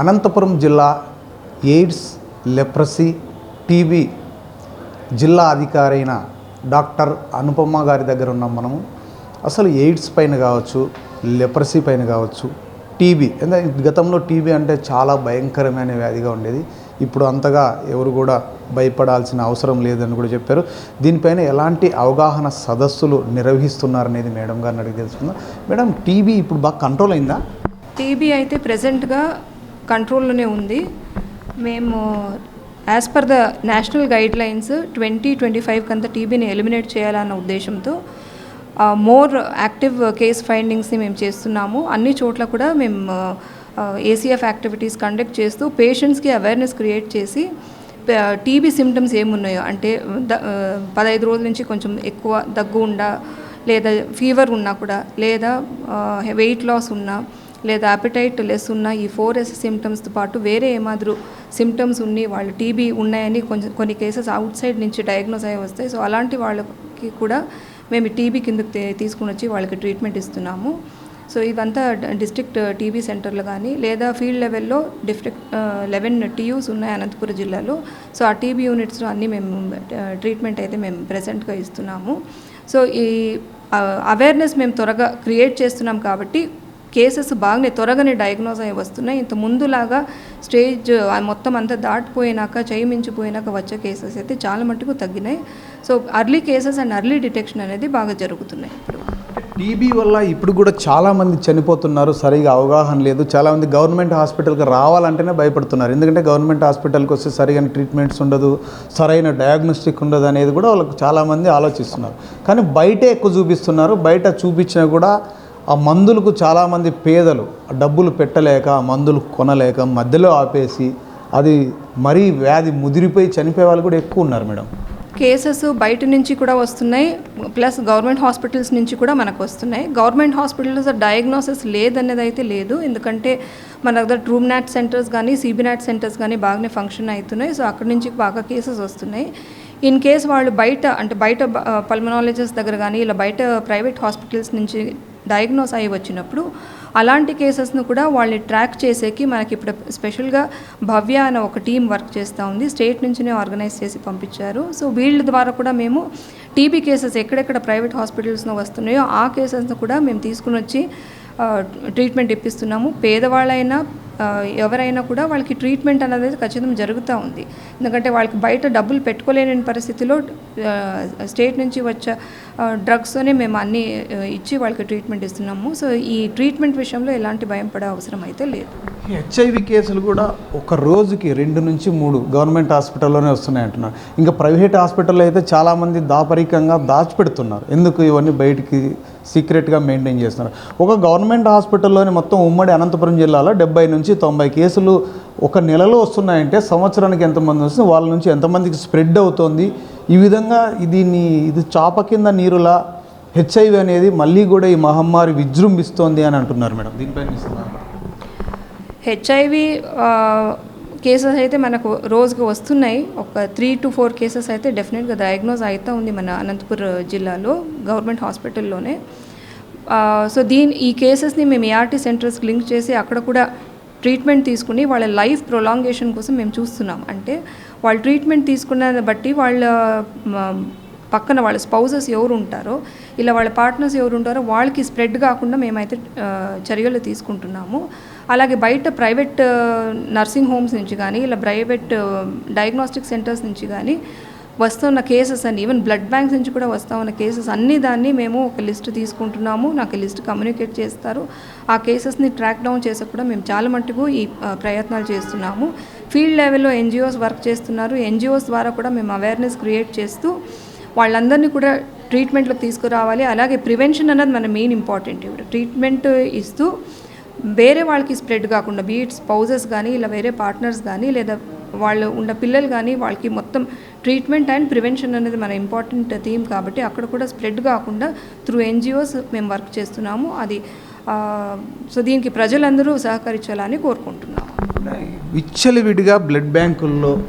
అనంతపురం జిల్లా AIDS leprosy TB జిల్లా అధికారైన doctor Anupama గారి దగ్గర ఉన్నాం మనము. అసలు ఎయిడ్స్ పైన కావచ్చు లెప్రసీ పైన కావచ్చు టీబీ ఎందుకంటే గతంలో టీబీ అంటే చాలా భయంకరమైన వ్యాధిగా ఉండేది. ఇప్పుడు అంతగా ఎవరు కూడా భయపడాల్సిన అవసరం లేదని కూడా చెప్పారు. దీనిపైన ఎలాంటి అవగాహన సదస్సులు నిర్వహిస్తున్నారనేది మేడం గారిని అడిగి తెలుసుకుందాం. మేడం టీబీ ఇప్పుడు బాగా కంట్రోల్ అయిందా? టీబీ అయితే ప్రజెంట్గా కంట్రోల్లోనే ఉంది. మేము as per the national guidelines twenty twenty five కంతా టీబీని ఎలిమినేట్ చేయాలన్న ఉద్దేశంతో మోర్ యాక్టివ్ కేస్ ఫైండింగ్స్ని మేము చేస్తున్నాము. అన్ని చోట్ల కూడా మేము ఏసీఎఫ్ యాక్టివిటీస్ కండక్ట్ చేస్తూ పేషెంట్స్కి అవేర్నెస్ క్రియేట్ చేసి టీబీ సిమ్టమ్స్ ఏమున్నాయో అంటే ద పదహైదు రోజుల నుంచి కొంచెం ఎక్కువ దగ్గు ఉండా లేదా ఫీవర్ ఉన్నా కూడా లేదా వెయిట్ లాస్ ఉన్నా లేదా అపిటైట్ లెస్ ఉన్న ఈ ఫోర్ ఎస్ సిమ్టమ్స్తో పాటు వేరే ఏమాదిరు సిమ్టమ్స్ ఉన్నాయి వాళ్ళు టీబీ ఉన్నాయని కొంచెం కొన్ని కేసెస్ అవుట్ సైడ్ నుంచి డయాగ్నోస్ అయ్యి వస్తాయి. సో అలాంటి వాళ్ళకి కూడా మేము టీబీ కిందకి తీసుకుని వచ్చి వాళ్ళకి ట్రీట్మెంట్ ఇస్తున్నాము. సో ఇవంతా డిస్ట్రిక్ట్ టీబీ సెంటర్లు కానీ లేదా ఫీల్డ్ లెవెల్లో డిస్ట్రిక్ట్ లెవెన్ టీయూస్ ఉన్నాయి అనంతపురం జిల్లాలో. సో ఆ టీబీ యూనిట్స్లో అన్నీ మేము ట్రీట్మెంట్ అయితే మేము ప్రెసెంట్గా ఇస్తున్నాము. సో ఈ అవేర్నెస్ మేము త్వరగా క్రియేట్ చేస్తున్నాం కాబట్టి కేసెస్ బాగానే త్వరగానే డయాగ్నోస్ అయ్యి వస్తున్నాయి. ఇంత ముందులాగా స్టేజ్ ఆ మొత్తం అంతా దాటిపోయినాక చేయి మించిపోయినాక వచ్చే కేసెస్ అయితే చాలా మట్టుకు తగ్గినాయి. So early cases and early detection అనేది బాగా జరుగుతున్నాయి. ఇప్పుడు టీబీ వల్ల ఇప్పుడు కూడా చాలామంది చనిపోతున్నారు. సరిగా అవగాహన లేదు. చాలామంది గవర్నమెంట్ హాస్పిటల్కి రావాలంటేనే భయపడుతున్నారు. ఎందుకంటే గవర్నమెంట్ హాస్పిటల్కి వస్తే సరైన ట్రీట్మెంట్స్ ఉండదు. సరైన డయాగ్నోస్టిక్ ఉండదు అనేది కూడా వాళ్ళకి చాలామంది ఆలోచిస్తున్నారు. కానీ బయటే ఎక్కువ చూపిస్తున్నారు. బయట చూపించినా కూడా ఆ మందులకు చాలామంది పేదలు డబ్బులు పెట్టలేక మందులు కొనలేక మధ్యలో ఆపేసి అది మరీ వ్యాధి ముదిరిపోయి చనిపోయే వాళ్ళు కూడా ఎక్కువ ఉన్నారు మేడం. కేసెస్ బయట నుంచి కూడా వస్తున్నాయి. ప్లస్ గవర్నమెంట్ హాస్పిటల్స్ నుంచి కూడా మనకు వస్తున్నాయి. గవర్నమెంట్ హాస్పిటల్స్ డయాగ్నోసిస్ లేదనేది అయితే లేదు. ఎందుకంటే మన దగ్గర ట్రూమ్ నాట్ సెంటర్స్ కానీ సిబినాట్ సెంటర్స్ కానీ బాగానే ఫంక్షన్ అవుతున్నాయి. సో అక్కడి నుంచి బాగా కేసెస్ వస్తున్నాయి. ఇన్ కేస్ వాళ్ళు బయట అంటే బయట పల్మనాలజిస్ట్ దగ్గర కానీ ఇలా బయట ప్రైవేట్ హాస్పిటల్స్ నుంచి డయాగ్నోస్ అయ్యి వచ్చినప్పుడు అలాంటి కేసెస్ను కూడా వాళ్ళని ట్రాక్ చేసేకి మనకి ఇప్పుడు స్పెషల్గా భవ్య అనే ఒక టీం వర్క్ చేస్తూ ఉంది. స్టేట్ నుంచినే ఆర్గనైజ్ చేసి పంపించారు. సో వీళ్ళ ద్వారా కూడా మేము టీబీ కేసెస్ ఎక్కడెక్కడ ప్రైవేట్ హాస్పిటల్స్లో వస్తున్నాయో ఆ కేసెస్ను కూడా మేము తీసుకుని వచ్చి ట్రీట్మెంట్ ఇప్పిస్తున్నాము. పేదవాళ్ళైనా ఎవరైనా కూడా వాళ్ళకి ట్రీట్మెంట్ అనేది ఖచ్చితంగా జరుగుతూ ఉంది. ఎందుకంటే వాళ్ళకి బయట డబ్బులు పెట్టుకోలేని పరిస్థితిలో స్టేట్ నుంచి వచ్చే డ్రగ్స్తోనే మేము అన్నీ ఇచ్చి వాళ్ళకి ట్రీట్మెంట్ ఇస్తున్నాము. సో ఈ ట్రీట్మెంట్ విషయంలో ఎలాంటి భయం పడే అవసరం అయితే లేదు. హెచ్ఐవి కేసులు కూడా ఒక రోజుకి రెండు నుంచి మూడు గవర్నమెంట్ హాస్పిటల్లోనే వస్తున్నాయి అంటున్నారు. ఇంకా ప్రైవేట్ హాస్పిటల్లో అయితే చాలామంది దాపరికంగా దాచిపెడుతున్నారు. ఎందుకు ఇవన్నీ బయటికి సీక్రెట్గా మెయింటైన్ చేస్తున్నారు? ఒక గవర్నమెంట్ హాస్పిటల్లోని మొత్తం ఉమ్మడి అనంతపురం జిల్లాలో డెబ్బై నుంచి తొంభై కేసులు ఒక నెలలో వస్తున్నాయంటే సంవత్సరానికి ఎంతమంది వస్తుంది వాళ్ళ నుంచి ఎంతమందికి స్ప్రెడ్ అవుతోంది? ఈ విధంగా దీన్ని ఇది చాప కింద నీరులా హెచ్ఐవి అనేది మళ్ళీ కూడా ఈ మహమ్మారి విజృంభిస్తోంది అని అంటున్నారు మేడం. దీనిపై హెచ్ఐవి కేసెస్ అయితే మనకు రోజుకు వస్తున్నాయి. ఒక త్రీ టు ఫోర్ కేసెస్ అయితే డెఫినెట్గా డయాగ్నోజ్ అవుతూ ఉంది మన అనంతపూర్ జిల్లాలో గవర్నమెంట్ హాస్పిటల్లోనే. సో దీని ఈ కేసెస్ని మేము ఏఆర్టీ సెంటర్స్కి లింక్ చేసి అక్కడ కూడా ట్రీట్మెంట్ తీసుకుని వాళ్ళ లైఫ్ ప్రొలాంగేషన్ కోసం మేము చూస్తున్నాం. అంటే వాళ్ళు ట్రీట్మెంట్ తీసుకున్న బట్టి వాళ్ళ పక్కన వాళ్ళ స్పౌజెస్ ఎవరు ఉంటారో ఇలా వాళ్ళ పార్ట్నర్స్ ఎవరు ఉంటారో వాళ్ళకి స్ప్రెడ్ కాకుండా మేమైతే చర్యలు తీసుకుంటున్నాము. అలాగే బయట ప్రైవేట్ నర్సింగ్ హోమ్స్ నుంచి కానీ ఇలా ప్రైవేట్ డయాగ్నోస్టిక్ సెంటర్స్ నుంచి కానీ వస్తున్న కేసెస్ అని ఈవెన్ బ్లడ్ బ్యాంక్స్ నుంచి కూడా వస్తూ ఉన్న కేసెస్ అన్ని దాన్ని మేము ఒక లిస్ట్ తీసుకుంటున్నాము. నాకు లిస్ట్ కమ్యూనికేట్ చేస్తారు. ఆ కేసెస్ని ట్రాక్ డౌన్ చేసే కూడా మేము చాలా మట్టుకు ఈ ప్రయత్నాలు చేస్తున్నాము. ఫీల్డ్ లెవెల్లో ఎన్జిఓస్ వర్క్ చేస్తున్నారు. ఎన్జిఓస్ ద్వారా కూడా మేము అవేర్నెస్ క్రియేట్ చేస్తూ వాళ్ళందరినీ కూడా ట్రీట్మెంట్లోకి తీసుకురావాలి. అలాగే ప్రివెన్షన్ అన్నది మన మెయిన్ ఇంపార్టెంట్ ఇప్పుడు ట్రీట్మెంట్ ఇస్తూ వేరే వాళ్ళకి స్ప్రెడ్ కాకుండా బీట్స్ పౌజెస్ కానీ ఇలా వేరే పార్ట్నర్స్ కానీ లేదా వాళ్ళు ఉన్న పిల్లలు కానీ వాళ్ళకి మొత్తం ట్రీట్మెంట్ అండ్ ప్రివెన్షన్ అనేది మన ఇంపార్టెంట్ థీమ్ కాబట్టి అక్కడ కూడా స్ప్రెడ్ కాకుండా త్రూ ఎన్జిఓస్ మేము వర్క్ చేస్తున్నాము. అది సో దీనికి ప్రజలందరూ సహకరించాలని కోరుకుంటున్నాము. విచ్చలవిడిగా బ్లడ్ బ్యాంకుల్లో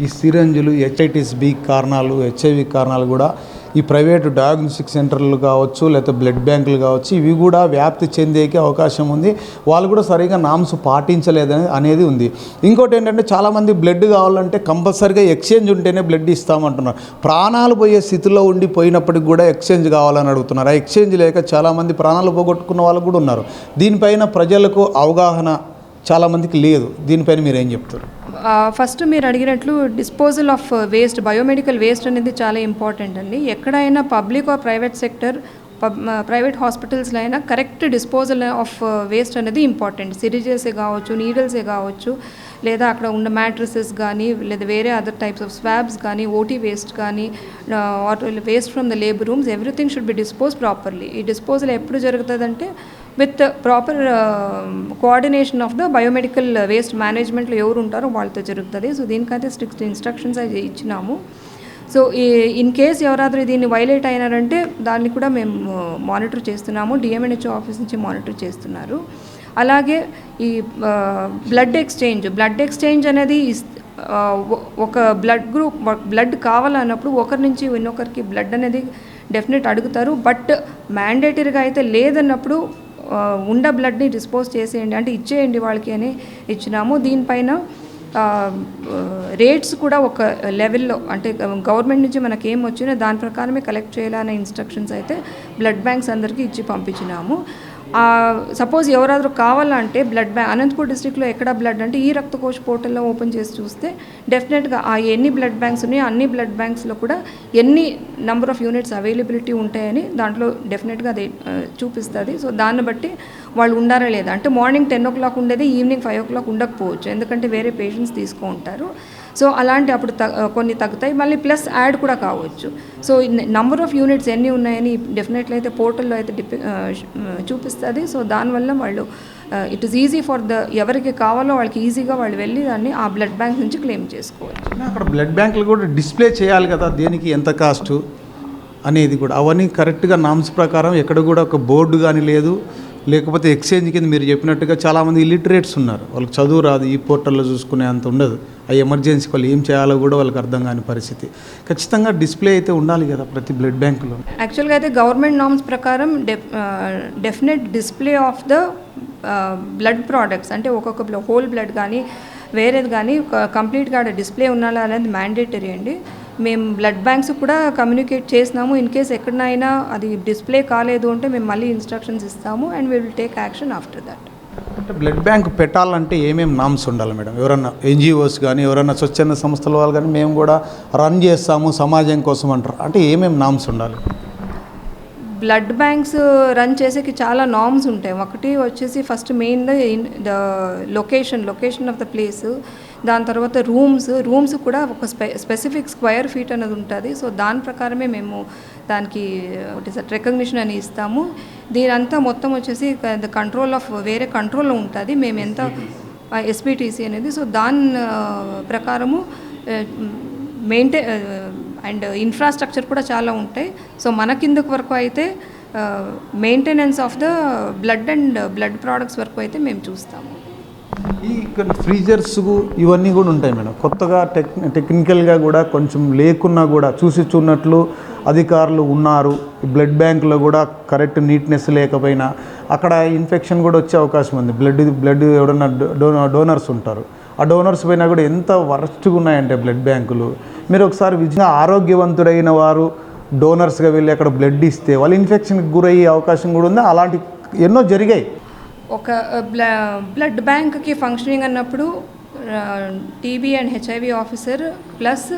ఈ సిరంజులు హెచ్ఐటిస్ బి కారణాలు హెచ్ఐవి కారణాలు కూడా ఈ ప్రైవేటు డయాగ్నోస్టిక్ సెంటర్లు కావచ్చు లేకపోతే బ్లడ్ బ్యాంకులు కావచ్చు ఇవి కూడా వ్యాప్తి చెందేకి అవకాశం ఉంది. వాళ్ళు కూడా సరిగా నామ్స్ పాటించలేదని అనేది ఉంది. ఇంకోటి ఏంటంటే చాలామంది బ్లడ్ కావాలంటే కంపల్సరీగా ఎక్స్చేంజ్ ఉంటేనే బ్లడ్ ఇస్తామంటున్నారు. ప్రాణాలు పోయే స్థితిలో ఉండి పోయినప్పటికి కూడా ఎక్స్చేంజ్ కావాలని అడుగుతున్నారు. ఆ ఎక్స్చేంజ్ లేక చాలామంది ప్రాణాలు పోగొట్టుకున్న వాళ్ళు కూడా ఉన్నారు. దీనిపైన ప్రజలకు అవగాహన చాలామందికి లేదు. దీనిపైన మీరు ఏం చెప్తారు ఫస్ట్ మీరు అడిగినట్లు disposal of waste biomedical waste అనేది చాలా ఇంపార్టెంట్ అండి. ఎక్కడైనా పబ్లిక్ ఆర్ ప్రైవేట్ సెక్టర్ పబ్ ప్రైవేట్ హాస్పిటల్స్లో అయినా కరెక్ట్ డిస్పోజల్ ఆఫ్ వేస్ట్ అనేది ఇంపార్టెంట్. సిరిజెసే కావచ్చు నీడల్సే కావచ్చు లేదా అక్కడ ఉన్న మ్యాట్రసెస్ కానీ లేదా వేరే అదర్ టైప్స్ ఆఫ్ స్వాబ్స్ కానీ ఓటీ వేస్ట్ కానీ or waste from the labour rooms everything should be dispose properly. ఈ డిస్పోజల్ ఎప్పుడు జరుగుతుందంటే with proper coordination of the biomedical waste మేనేజ్మెంట్లో ఎవరు ఉంటారో వాళ్ళతో జరుగుతుంది. సో దీనికైతే స్ట్రిక్ట్ ఇన్స్ట్రక్షన్స్ అయితే ఇచ్చినాము. సో ఈ ఇన్ కేస్ ఎవరాదరూ దీన్ని వైలేట్ అయినారంటే దాన్ని కూడా మేము మానిటర్ చేస్తున్నాము. డిఎంఎన్హెచ్ఓ ఆఫీస్ నుంచి మానిటర్ చేస్తున్నారు. అలాగే ఈ బ్లడ్ ఎక్స్చేంజ్ బ్లడ్ ఎక్స్చేంజ్ అనేది ఒక బ్లడ్ గ్రూప్ బ్లడ్ కావాలన్నప్పుడు ఒకరి నుంచి ఇన్నొకరికి బ్లడ్ అనేది డెఫినెట్ అడుగుతారు. బట్ మ్యాండేటరీగా అయితే లేదన్నప్పుడు ఉండ బ్లడ్ని డిస్పోజ్ చేసేయండి అంటే ఇచ్చేయండి వాళ్ళకి అని ఇచ్చినాము. దీనిపైన రేట్స్ కూడా ఒక లెవెల్లో అంటే గవర్నమెంట్ నుంచి మనకి ఏం వచ్చినా దాని ప్రకారమే కలెక్ట్ చేయాలనే ఇన్స్ట్రక్షన్స్ అయితే బ్లడ్ బ్యాంక్స్ అందరికీ ఇచ్చి పంపించినాము. సపోజ్ ఎవరాದರೂ కావాలంటే బ్లడ్ బ్యాంక్ అనంతపూర్ డిస్టిక్లో ఎక్కడ బ్లడ్ అంటే ఈ రక్తకోశ పోర్టల్లో ఓపెన్ చేసి చూస్తే డెఫినెట్గా ఆ ఎన్ని బ్లడ్ బ్యాంక్స్ ఉన్నాయో అన్ని బ్లడ్ బ్యాంక్స్లో కూడా ఎన్ని నెంబర్ ఆఫ్ యూనిట్స్ అవైలబిలిటీ ఉంటాయని దాంట్లో డెఫినెట్గా అది చూపిస్తుంది. సో దాన్ని బట్టి వాళ్ళు ఉండారా లేదా? అంటే మార్నింగ్ టెన్ ఓ క్లాక్ ఉండేది ఈవినింగ్ ఫైవ్ ఓ క్లాక్ ఉండకపోవచ్చు. ఎందుకంటే వేరే పేషెంట్స్ తీసుకో ఉంటారు సో అలాంటి అప్పుడు కొన్ని తగ్గుతాయి. మళ్ళీ ప్లస్ యాడ్ కూడా కావచ్చు. సో నంబర్ ఆఫ్ యూనిట్స్ ఎన్ని ఉన్నాయని డెఫినెట్లీ అయితే పోర్టల్లో అయితే డిపె చూపిస్తుంది. సో దానివల్ల వాళ్ళు it is easy for the ఎవరికి కావాలో వాళ్ళకి ఈజీగా వాళ్ళు వెళ్ళి దాన్ని ఆ బ్లడ్ బ్యాంక్ నుంచి క్లెయిమ్ చేసుకోవచ్చు. అక్కడ బ్లడ్ బ్యాంకులు కూడా డిస్ప్లే చేయాలి కదా దేనికి ఎంత కాస్టు అనేది కూడా. అవన్నీ కరెక్ట్గా నామ్స్ ప్రకారం ఎక్కడ కూడా ఒక బోర్డు కానీ లేదు. లేకపోతే ఎక్స్చేంజ్ కింద మీరు చెప్పినట్టుగా చాలామంది ఇల్లిటరేట్స్ ఉన్నారు. వాళ్ళకి చదువు రాదు ఈ పోర్టల్లో చూసుకునే అంత ఉండదు. ఆ ఎమర్జెన్సీ వాళ్ళు ఏం చేయాలో కూడా వాళ్ళకి అర్థం కాని పరిస్థితి. ఖచ్చితంగా డిస్ప్లే అయితే ఉండాలి కదా ప్రతి బ్లడ్ బ్యాంకులో. యాక్చువల్గా అయితే గవర్నమెంట్ నామ్స్ ప్రకారం definite display of the blood products అంటే ఒక్కొక్క హోల్ బ్లడ్ కానీ వేరేది కానీ కంప్లీట్గా డిస్ప్లే ఉండాలి అనేది మ్యాండేటరీ అండి. మేము బ్లడ్ బ్యాంక్స్ కూడా కమ్యూనికేట్ చేసినాము. ఇన్ కేస్ ఎక్కడైనా అది డిస్ప్లే కాలేదు అంటే మేము మళ్ళీ ఇన్స్ట్రక్షన్స్ ఇస్తాము and we will take action after that అంటే బ్లడ్ బ్యాంక్ పెట్టాలంటే ఏమేమి నామ్స్ ఉండాలి మేడం? ఎవరన్నా ఎన్జిఓస్ కానీ ఎవరన్నా స్వచ్ఛంద సంస్థల వాళ్ళు కానీ మేము కూడా రన్ చేస్తాము సమాజం కోసం అంటారు. అంటే ఏమేమి నామ్స్ ఉండాలి? బ్లడ్ బ్యాంక్స్ రన్ చేసేకి చాలా నామ్స్ ఉంటాయి. ఒకటి వచ్చేసి first main the location location of the place. దాని తర్వాత రూమ్స్ రూమ్స్ కూడా ఒక స్పె స్పెసిఫిక్ స్క్వేర్ ఫీట్ అనేది ఉంటుంది. సో దాని ప్రకారమే మేము దానికి ఒకటి రికగ్నిషన్ అని ఇస్తాము. దీనంతా మొత్తం వచ్చేసి ద కంట్రోల్ ఆఫ్ వేరే కంట్రోల్లో ఉంటుంది. మేము ఎంత ఎస్పీటీసీ అనేది సో దాని ప్రకారము మెయింటైన్ అండ్ ఇన్ఫ్రాస్ట్రక్చర్ కూడా చాలా ఉంటాయి. సో మన కిందకు వరకు అయితే maintenance of the blood and blood products వరకు అయితే మేము చూస్తాము. ఈ ఇక్కడ ఫ్రీజర్స్ ఇవన్నీ కూడా ఉంటాయి మేడం. కొత్తగా టెక్ టెక్నికల్గా కూడా కొంచెం లేకున్నా కూడా చూసి చూన్నట్లు అధికారులు ఉన్నారు. బ్లడ్ బ్యాంకులో కూడా కరెక్ట్ నీట్నెస్ లేకపోయినా అక్కడ ఇన్ఫెక్షన్ కూడా వచ్చే అవకాశం ఉంది. బ్లడ్ బ్లడ్ ఎవడన్నా డోనర్స్ ఉంటారు. ఆ డోనర్స్ పైన కూడా ఎంత వరస్ట్గా ఉన్నాయంటే బ్లడ్ బ్యాంకులు మీరు ఒకసారి విజయ ఆరోగ్యవంతుడైన వారు డోనర్స్గా వెళ్ళి అక్కడ బ్లడ్ ఇస్తే వాళ్ళు ఇన్ఫెక్షన్కి గురయ్యే అవకాశం కూడా ఉంది? అలాంటి ఎన్నో జరిగాయి. ఒక బ్లడ్ బ్యాంక్కి ఫంక్షనింగ్ అన్నప్పుడు TB and HIV officer plus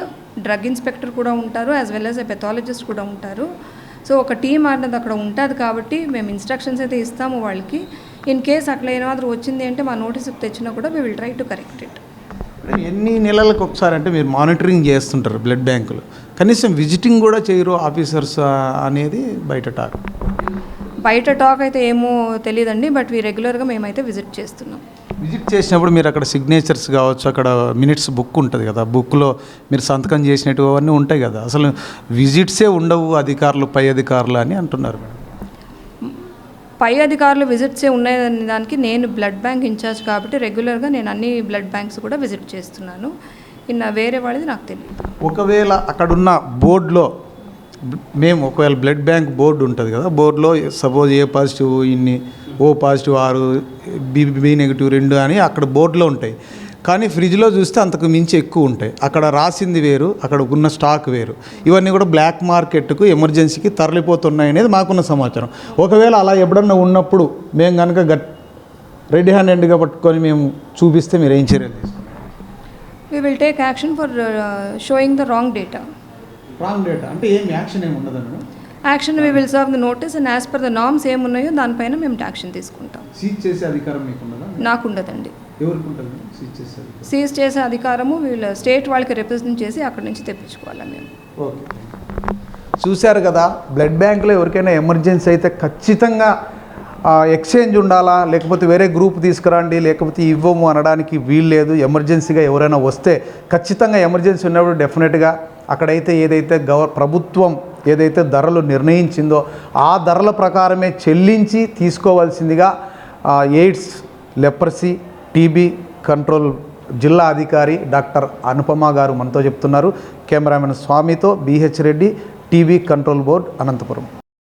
drug inspector కూడా ఉంటారు as well as a pathologist కూడా ఉంటారు. సో ఒక టీమ్ అన్నది అక్కడ ఉంటుంది కాబట్టి మేము ఇన్స్ట్రక్షన్స్ అయితే ఇస్తాము వాళ్ళకి. ఇన్ కేస్ అట్లా ఏమాత్రం వచ్చింది అంటే మా నోటీస్కి తెచ్చినా కూడా we will try to correct it ఎన్ని నెలలకు ఒకసారి అంటే మీరు మానిటరింగ్ చేస్తుంటారు బ్లడ్ బ్యాంకులు. కనీసం విజిటింగ్ కూడా చేయరు ఆఫీసర్స్ అనేది బయట టాక్. బయట టాక్ అయితే ఏమో తెలియదండి బట్ వీ రెగ్యులర్గా మేమైతే విజిట్ చేస్తున్నాం. విజిట్ చేసినప్పుడు మీరు అక్కడ సిగ్నేచర్స్ కావచ్చు అక్కడ మినిట్స్ బుక్ ఉంటుంది కదా బుక్లో మీరు సంతకం చేసినట్టు అవన్నీ ఉంటాయి కదా. అసలు విజిట్సే ఉండవు అధికారులు పై అధికారులు అని అంటున్నారు మేడం. పై అధికారులు విజిట్సే ఉన్నాయనే దానికి నేను బ్లడ్ బ్యాంక్ ఇన్ఛార్జ్ కాబట్టి రెగ్యులర్గా నేను అన్ని బ్లడ్ బ్యాంక్స్ కూడా విజిట్ చేస్తున్నాను. ఇన్న వేరే వాళ్ళది నాకు తెలియదు ఒకవేళ అక్కడున్న బోర్డులో మేము ఒకవేళ బ్లడ్ బ్యాంక్ బోర్డు ఉంటుంది కదా బోర్డులో సపోజ్ ఏ పాజిటివ్ ఇన్ని ఓ పాజిటివ్ ఆరు బి బి నెగిటివ్ రెండు అని అక్కడ బోర్డులో ఉంటాయి. కానీ ఫ్రిడ్జ్లో చూస్తే అంతకు మించి ఎక్కువ ఉంటాయి. అక్కడ రాసింది వేరు అక్కడ ఉన్న స్టాక్ వేరు. ఇవన్నీ కూడా బ్లాక్ మార్కెట్కు ఎమర్జెన్సీకి తరలిపోతున్నాయి అనేది మాకున్న సమాచారం. ఒకవేళ అలా ఎప్పుడన్నా ఉన్నప్పుడు మేము కనుక గట్ రెడీ హ్యాండెడ్గా పట్టుకొని మేము చూపిస్తే మీరు ఏం చర్యలు తీసుకుంటారు we will take action for showing the wrong data wrong data అంటే ఏం యాక్షన్ ఏమి ఉండదు action we will serve the notice and as per the norms ఏమున్నాయో దానిపైన మేము యాక్షన్ తీసుకుంటాం. సీజ్ చేసే అధికారం మీకు ఉండదా నాకు ఉండదండి ఎవరికి ఉంటుంది సీజ్ చేసే అధికారం. సీజ్ చేసే అధికారము వీళ్ళ స్టేట్ వాళ్ళకి రిప్రజెంట్ చేసి అక్కడి నుంచి తెప్పించుకోవాలి మేము. ఓకే చూశారు కదా బ్లడ్ బ్యాంకులో ఎవరికైనా ఎమర్జెన్సీ అయితే ఖచ్చితంగా ఎక్స్చేంజ్ ఉండాలా? లేకపోతే వేరే గ్రూప్ తీసుకురండి లేకపోతే ఇవ్వము అనడానికి వీలు లేదు ఎమర్జెన్సీగా ఎవరైనా వస్తే ఖచ్చితంగా ఎమర్జెన్సీ ఉన్నప్పుడు డెఫినెట్గా అక్కడైతే ఏదైతే గవ ప్రభుత్వం ఏదైతే ధరలు నిర్ణయించిందో ఆ ధరల ప్రకారమే చెల్లించి తీసుకోవాల్సిందిగా ఎయిడ్స్ లెప్రసీ టీబీ కంట్రోల్ జిల్లా అధికారి డాక్టర్ అనుపమ గారు మనతో చెప్తున్నారు. కెమెరామెన్ స్వామితో BH Reddy TV control board Anantapuram.